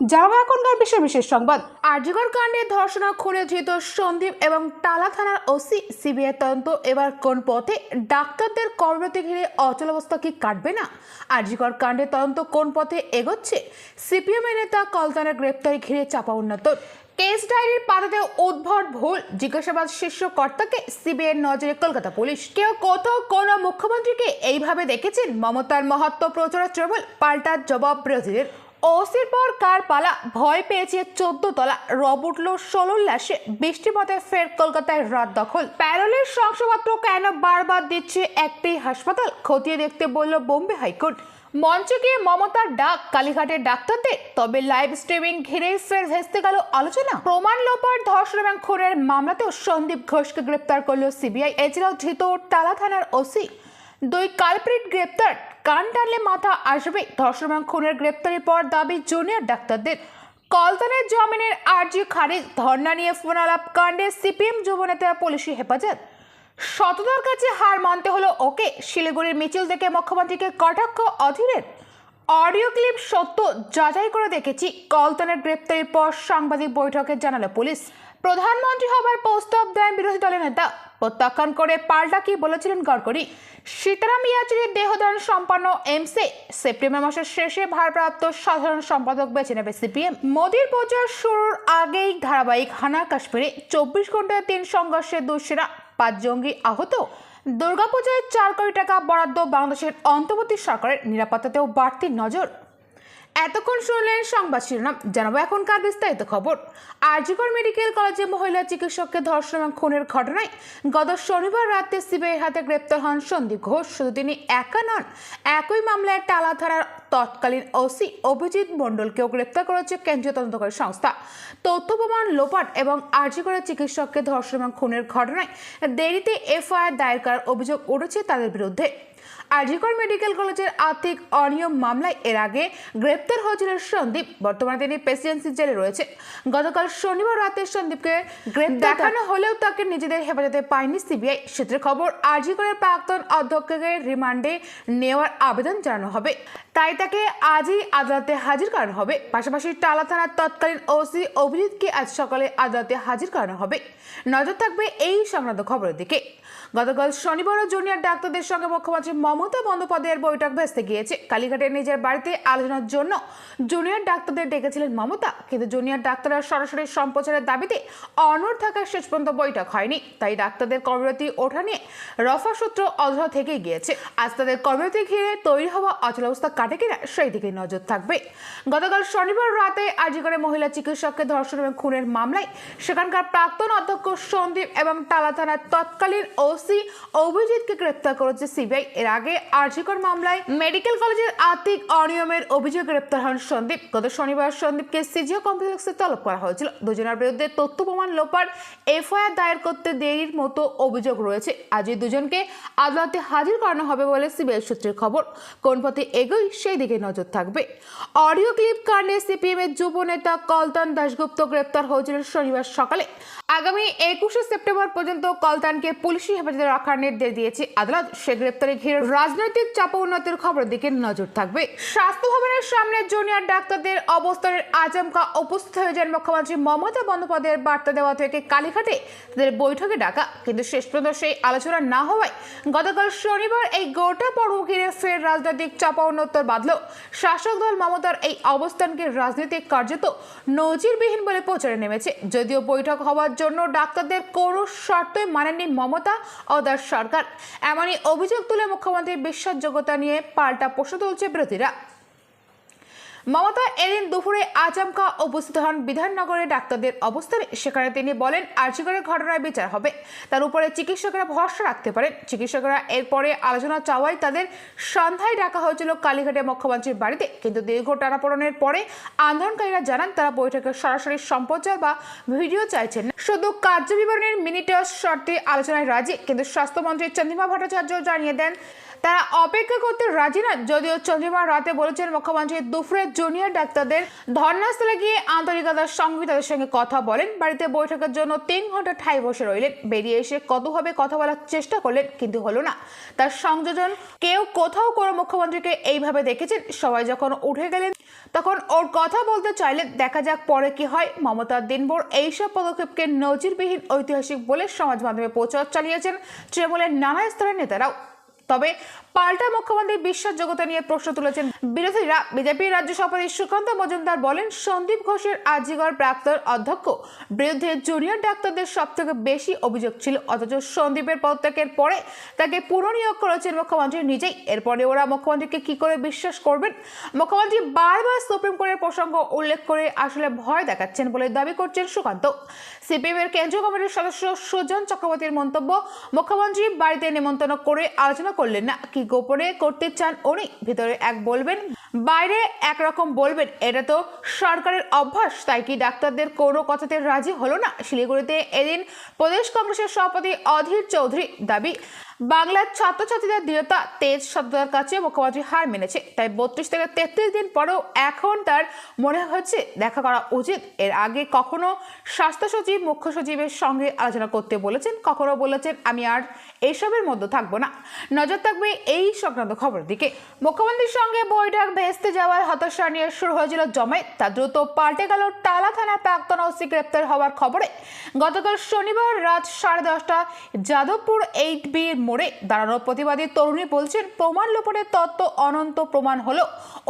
জানাব এখনকার বিশেষ বিশেষ সংবাদ। আর্যিকর কাণ্ডে ধর্ষণ খুনে ধৃত সন্দীপ এবং টালা থানার ওসি সিবিআই তদন্ত। এবার কোন পথে? ডাক্তারদের কর্মরতি ঘিরে অচল অবস্থা কি কাটবে না? আর্যিকর কাণ্ডে তদন্ত কোন পথে এগোচ্ছে? সিপিএম নেতা কলতানের গ্রেপ্তারি ঘিরে চাপা উন্নত কেস ডায়েরির পাতাতে উদ্ভট ভুল। জিজ্ঞাসাবাদ শীর্ষ কর্তাকে সিবিআই নজরে কলকাতা পুলিশ। কেউ কোথাও কোন মুখ্যমন্ত্রীকে এইভাবে দেখেছেন? মমতার মহত্ব প্রচার ট্রেবল পাল্টা জবাব বিরোধীদের ওসির পর কার পালা? ভয় পেয়েছে চোদ্দ তলা রব উঠল লাশে। বৃষ্টিপাতে ফের কলকাতায় রাত দখল। প্যারোলের শংসাপত্র কেন বারবার দিচ্ছে একটি হাসপাতাল? খতিয়ে দেখতে বলল বোম্বে হাইকোর্ট। মঞ্চে গিয়ে মমতার ডাক, কালীঘাটের ডাক্তারদের। তবে লাইভ স্ট্রিমিং ঘিরেই ফের ভেস্তে গেল আলোচনা। প্রমাণ লোপার ধর্ষণ এবং খুনের মামলাতেও সন্দীপ ঘোষকে গ্রেপ্তার করল সিবিআই। এছাড়াও ধৃত টালা থানার ওসি। দুই কালপ্রিট গ্রেপ্তার। কান টানলে মাথা আসবে। ধর্ষণ খুনের গ্রেপ্তারের পর দাবি জুনিয়র ডাক্তারদের। কলতানের জামিনের আর্জি খারিজ। ধর্ণা নিয়ে ফোন আলাপ কাণ্ডে সিপিএম যুবনেতা পুলিশি হেফাজত। সততার কাছে হার মানতে হলো ওকে। শিলিগুড়ির মিছিল থেকে মুখ্যমন্ত্রীকে কটাক্ষ, অধীরের। অডিও ক্লিপ সত্য যাচাই করে দেখেছি। কলতানের গ্রেপ্তারির পর সাংবাদিক বৈঠকে জানালো পুলিশ। প্রধানমন্ত্রী হবার প্রস্তাব দেন বিরোধী দলের নেতা। প্রত্যাখ্যান করে পাল্টা কি বলেছিলেন গডকরি সীতারাম ইয়াচুরির দেহদান সম্পন্ন এমসে সেপ্টেম্বর মাসের শেষে ভারপ্রাপ্ত সাধারণ সম্পাদক বেছে নেবে সিপিএম। মোদীর প্রচার শুরুর আগেই ধারাবাহিক হানা কাশ্মীরে চব্বিশ ঘন্টায় তিন সংঘর্ষে দুঃসেরা পাঁচ জঙ্গি আহত। দুর্গাপূজায় চার কোটি টাকা বরাদ্দ বাংলাদেশের অন্তর্বর্তী সরকারের নিরাপত্তাতেও বাড়তি নজর। এতক্ষণ শুনলেন সংবাদ শিরোনাম, জানাব এখনকার বিস্তারিত খবর। আরজিকর মেডিকেল কলেজে মহিলা চিকিৎসককে ধর্ষণ এবং খুনের ঘটনায় গত শনিবার রাতে সিবিআই হাতে গ্রেপ্তার হন সন্দীপ ঘোষ। শুধু তিনি একা নন, একই মামলায় টালা থানার তৎকালীন ওসি অভিজিৎ মণ্ডলকেও গ্রেপ্তার করেছে কেন্দ্রীয় তদন্তকারী সংস্থা। তথ্য প্রমাণ, লোপাট এবং আরজিকরের চিকিৎসককে ধর্ষণ এবং খুনের ঘটনায় দেরিতে এফআইআর দায়ের করার অভিযোগ উঠেছে তাদের বিরুদ্ধে। আরজিকর মেডিকেল কলেজের আর্থিক অনিয়ম মামলায় এর আগে গ্রেপ্তার হয়েছিলেন সন্দীপ। বর্তমানে তিনি প্রেসিডেন্সি জেলে রয়েছে গতকাল শনিবার রাতে সন্দীপকে গ্রেপ্তার দেখানো হলেও তাকে নিজেদের হেফাজতে পায়নি সিবিআই। সূত্রে খবর আরজিকরের প্রাক্তন অধ্যক্ষকে রিমান্ডে নেওয়ার আবেদন জানানো হবে। তাই তাকে আজই আদালতে হাজির করানো হবে। পাশাপাশি টালা থানার তৎকালীন ওসি অভিজিৎকে আজ সকালে আদালতে হাজির করানো হবে। নজর থাকবে এই সংক্রান্ত খবরের দিকে। গতকাল শনিবারও জুনিয়র ডাক্তারদের সঙ্গে মুখ্যমন্ত্রী মমতা বন্দ্যোপাধ্যায়ের বৈঠক ভেস্তে গিয়েছে। কালীঘাটের নিজের বাড়িতে আলোচনার জন্য জুনিয়র ডাক্তারদের ডেকেছিলেন মমতা। কিন্তু জুনিয়র ডাক্তাররা সরাসরি সম্প্রচারের দাবিতে অনড় থাকার শেষ পর্যন্ত বৈঠক হয়নি। তাই ডাক্তারদের কর্মরতি ওঠা নিয়ে রফা সূত্র অধরা থেকেই গিয়েছে। আজ তাদের কর্মরতি ঘিরে তৈরি হওয়া অচল অবস্থা কাটে কিনা সেই দিকে নজর থাকবে। গতকাল শনিবার রাতে আজিগড়ে মহিলা চিকিৎসককে ধর্ষণ এবং খুনের মামলায় সেখানকার প্রাক্তন অধ্যক্ষ সন্দীপ এবং তালা থানার তৎকালীন ওসি অভিজিৎকে গ্রেপ্তার করেছে সিবিআই। এর আগে আর্জিকর মামলায় মেডিকেল কলেজের আর্থিক অনিয়মের অভিযোগে গ্রেপ্তার হন সন্দীপ। গত শনিবার সন্দীপকে সিজিও কমপ্লেক্সে তলব করা হয়েছিল। দুজনের বিরুদ্ধে তথ্য প্রমাণ লোপার এফআইআর দায়ের করতে দেরির মতো অভিযোগ রয়েছে। আজ এই দুজনকে আদালতে হাজির করানো হবে বলে সিবিআই সূত্রের খবর। কোন পথে এগোই সেই দিকে নজর থাকবে। অডিও ক্লিপ কাণ্ডে সিপিএম এর যুব নেতা কলতান দাশগুপ্ত গ্রেপ্তার হয়েছিলেন শনিবার সকালে। আগামী একুশে সেপ্টেম্বর পর্যন্ত কলতানকে পুলিশি হেফাজতে রাখার নির্দেশ দিয়েছে আদালত। সে গ্রেপ্তারে ঘিরে রাজনৈতিক চাপ উন্নতির খবরের দিকে নজর থাকবে। স্বাস্থ্য ভবনের সামনে জুনিয়র ডাক্তারদের অবস্থানের আচমকা উপস্থিত হয়ে যান মুখ্যমন্ত্রী মমতা বন্দ্যোপাধ্যায়ের বার্তা দেওয়া থেকে কালীঘাটে তাদের বৈঠকে ডাকা। কিন্তু শেষ পর্যন্ত সেই আলোচনা না হওয়ায় গতকাল শনিবার এই গোটা পর্ব ঘিরে ফের রাজনৈতিক চাপা উন্নতর বাঁধল শাসক দল মমতার এই অবস্থানকে রাজনৈতিক কার্যত নজিরবিহীন বলে প্রচারে নেমেছে। যদিও বৈঠক হওয়ার জন্য ডাক্তারদের কোনো শর্তই মানেননি মমতা ও তার সরকার। এমনই অভিযোগ তুলে মুখ্যমন্ত্রীর বিশ্বাসযোগ্যতা নিয়ে পাল্টা প্রশ্ন তুলছে বিরোধীরা। মমতা এদিন দুপুরে আচমকা উপস্থিত হন বিধাননগরের ডাক্তারদের অবস্থানে। সেখানে তিনি বলেন আর্যিকরের ঘটনায় বিচার হবে। তার উপরে চিকিৎসকেরা ভরসা রাখতে পারেন। চিকিৎসকরা এরপরে আলোচনা চাওয়ায় তাদের সন্ধ্যায় ডাকা হয়েছিল কালীঘাটে মুখ্যমন্ত্রীর বাড়িতে। কিন্তু দীর্ঘ টানাপোড়নের পরে আন্দোলনকারীরা জানান, তারা বৈঠকে সরাসরি সম্প্রচার বা ভিডিও চাইছেন শুধু কার্য বিবরণের মিনিটাস শর্তে আলোচনায় রাজি। কিন্তু স্বাস্থ্যমন্ত্রী চন্দ্রিমা ভট্টাচার্য জানিয়ে দেন তারা অপেক্ষা করতে রাজি না যদিও চন্দ্রিমা রাতে বলেছেন মুখ্যমন্ত্রী দুপুরে জুনিয়র ডাক্তারদের ধর্নাস্থলে গিয়ে আন্তরিকতার সঙ্গে তাদের সঙ্গে কথা বলেন। বাড়িতে বৈঠকের জন্য তিন ঘণ্টা ঠাই বসে রইলেন। বেরিয়ে এসে কতভাবে কথা বলার চেষ্টা করলেন কিন্তু হলো না। তার সংযোজন কেউ কোথাও কোনো মুখ্যমন্ত্রীকে এইভাবে দেখেছেন। সবাই যখন উঠে গেলেন, তখন ওর কথা বলতে চাইলেন। দেখা যাক পরে কি হয়। মমতার দিনভর এইসব পদক্ষেপকে নজিরবিহীন ঐতিহাসিক বলে সমাজ মাধ্যমে প্রচার চালিয়েছেন। তৃণমূলের নানা স্তরের নেতারাও। তবে পাল্টা মুখ্যমন্ত্রী বিশ্বাস বিশ্বাসযোগ্যতা নিয়ে প্রশ্ন তুলেছেন বিরোধীরা বিজেপির রাজ্য সভাপতি সুকান্ত মজুমদার বলেন, সন্দীপ ঘোষের আজিগর প্রাক্তন অধ্যক্ষ, বিরুদ্ধে জুনিয়র ডাক্তারদের সব থেকে বেশি অভিযোগ ছিল, অথচ সন্দীপের পদত্যাগের পরে তাকে পুনর্নিয়োগ করেছেন মুখ্যমন্ত্রী নিজেই। এরপরে ওরা মুখ্যমন্ত্রীকে কি করে বিশ্বাস করবেন? মুখ্যমন্ত্রী বারবার সুপ্রিম কোর্টের প্রসঙ্গ উল্লেখ করে আসলে ভয় দেখাচ্ছেন বলে দাবি করছেন সুকান্ত। সিপিএম এর কেন্দ্রীয় কমিটির সদস্য সুজন চক্রবর্তীর মন্তব্য মুখ্যমন্ত্রী বাড়িতে নেমন্তন্ন করে আলোচনা করলেন না। কি গোপনে করতে চান উনি? ভিতরে এক বলবেন বাইরে একরকম বলবেন, এটা তো সরকারের অভ্যাস, তাই কি ডাক্তারদের কোনো কথাতে রাজি হলো না? শিলিগুড়িতে এদিন প্রদেশ কংগ্রেসের সভাপতি অধীর চৌধুরী দাবি বাংলার ছাত্রছাত্রীদের দৃঢ়তা, তেজ সততার কাছে মুখ্যমন্ত্রী হার মেনেছে। তাই বত্রিশ থেকে তেত্রিশ দিন পরেও এখন তার মনে হচ্ছে দেখা করা উচিত। এর আগে কখনো স্বাস্থ্য সচিব, মুখ্য সচিবের সঙ্গে আলোচনা করতে বলেছেন, কখনো বলেছেন, আমি আর এসবের মধ্যে থাকব না। নজর থাকবে এই সংক্রান্ত খবরের দিকে। মুখ্যমন্ত্রীর সঙ্গে বৈঠক ভেস্তে যাওয়ার হতাশা নিয়ে শুরু হয়েছিল জমায়েত। তা দ্রুত পাল্টে গেল টালা থানার প্রাক্তন ওসি গ্রেপ্তার হওয়ার খবরে। গতকাল শনিবার রাত সাড়ে দশটা যাদবপুর এইট বির মোড়ে দাঁড়ানো প্রতিবাদী তরুণী বলছেন, প্রমাণ লোপনের তত্ত্ব অনন্ত প্রমাণ হলো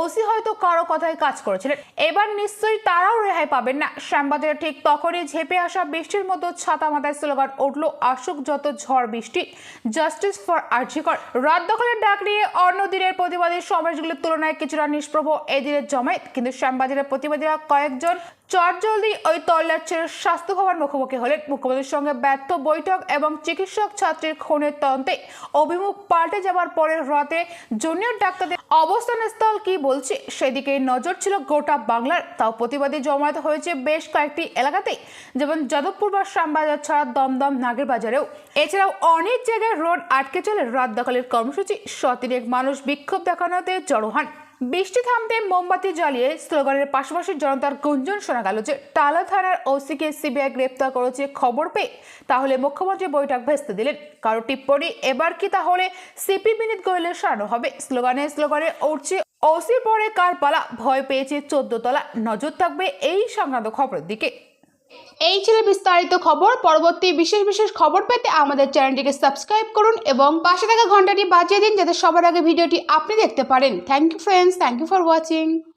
ওসি হয়তো কারও কথায় কাজ করেছিলেন। এবার নিশ্চয়ই তারাও রেহাই পাবেন না। শ্যামবাজারে ঠিক তখনই ঝেপে আসা বৃষ্টির মতো ছাতা মাথায় স্লোগান উঠল, আসুক যত ঝড় বৃষ্টি, জাস্টিস ফর আর্জিকর রাত দখলের ডাক নিয়ে অন্য দিনের প্রতিবাদী সমাবেশগুলির তুলনায় কিছুটা নিষ্প্রভ এই দিনের জমায়েত। কিন্তু শ্যামবাজারের প্রতিবাদীরা কয়েকজন চটজলদি ওই তল্লাট ছেড়ে স্বাস্থ্য ভবন মুখোমুখি হলেন মুখ্যমন্ত্রীর সঙ্গে ব্যর্থ বৈঠক এবং চিকিৎসক ছাত্রীর খুনের তন্ত্রে অভিমুখ পাল্টে যাওয়ার পরে রাতে জুনিয়র ডাক্তারদের অবস্থান স্থল কি বলছে সেদিকে নজর ছিল গোটা বাংলার। তাও প্রতিবাদী জমায়েত হয়েছে বেশ কয়েকটি এলাকাতেই যেমন যাদবপুর বা শ্যামবাজার ছাড়া দমদম নাগের বাজারেও এছাড়াও অনেক জায়গায় রোড আটকে চলে। রাত দখলের কর্মসূচি শতিরেক মানুষ বিক্ষোভ দেখানোতে জড়ো হন। বৃষ্টি থামতে মোমবাতি জ্বালিয়ে স্লোগানের পাশাপাশি জনতার গুঞ্জন শোনা গেল যে টালা থানার ওসিকে সিবিআই গ্রেপ্তার করেছে খবর পেয়ে। তাহলে মুখ্যমন্ত্রী বৈঠক ভেস্তে দিলেন। কারও টিপ্পনি, এবার কি তাহলে সিপি বিনীত গোয়েলের সারানো হবে? স্লোগানে স্লোগানে উঠছে ওসি পরে কার পালা? ভয় পেয়েছে চোদ্দ তলা নজর থাকবে এই সংক্রান্ত খবরের দিকে। এই ছিল বিস্তারিত খবর। পরবর্তী বিশেষ বিশেষ খবর পেতে আমাদের চ্যানেলটিকে সাবস্ক্রাইব করুন এবং পাশে থাকা ঘন্টাটি বাজিয়ে দিন যাতে সবার আগে ভিডিওটি আপনি দেখতে পারেন। Thank you friends thank you for watching